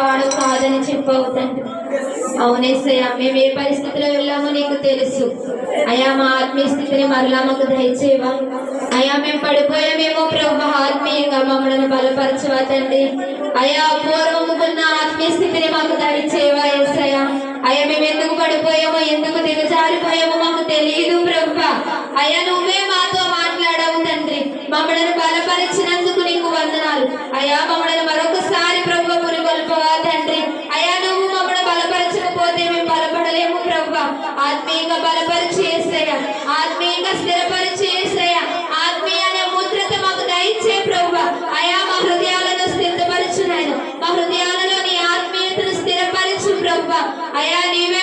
వాడు కాదని చెప్పవు తండ్రి అవునేసయ్య మేము ఏ పరిస్థితిలో వెళ్ళామో నీకు తెలుసు. అయా మా ఆత్మీయ స్థితిని మరలా మాకు దయచేవా అయా మేము పడిపోయామేమో ప్రభు ఆత్మీయంగా మమ్మల్ని బలపరచవా తండ్రి. అయా పూర్వముకున్న ఆత్మీయ స్థితిని మాకు దయచేవా ఏసయ్య? అయ్యా మేము ఎందుకు పడిపోయామో ఎందుకు దిగజారిపోయామో మాకు తెలియదు ప్రభు. అయ్యా నువ్వే మాతో మాట్లాడావు తండ్రి. మమ్మలను బలపరిచినందుకు నీకు వందనాలు. అయా మమ్మలను మరొకసారి ప్రభు పురిగొల్పవా తండ్రి. అయా నువ్వు మమ్మల్ని బలపరచకపోతే మేము బలపడలేము ప్రభు. ఆత్మీయంగా బలపరిచి వేసేయ ఆత్మీయంగా స్థిరపరిచి వేసేయ ఆత్మీయ అనే ముద్రత మాకు దయచే ప్రభు. అయా మా హృదయాలను స్థిరపరచు నాయన. మా హృదయాలలో నీ ఆత్మీయతను స్థిరపరచు ప్రభు. అయా నీవే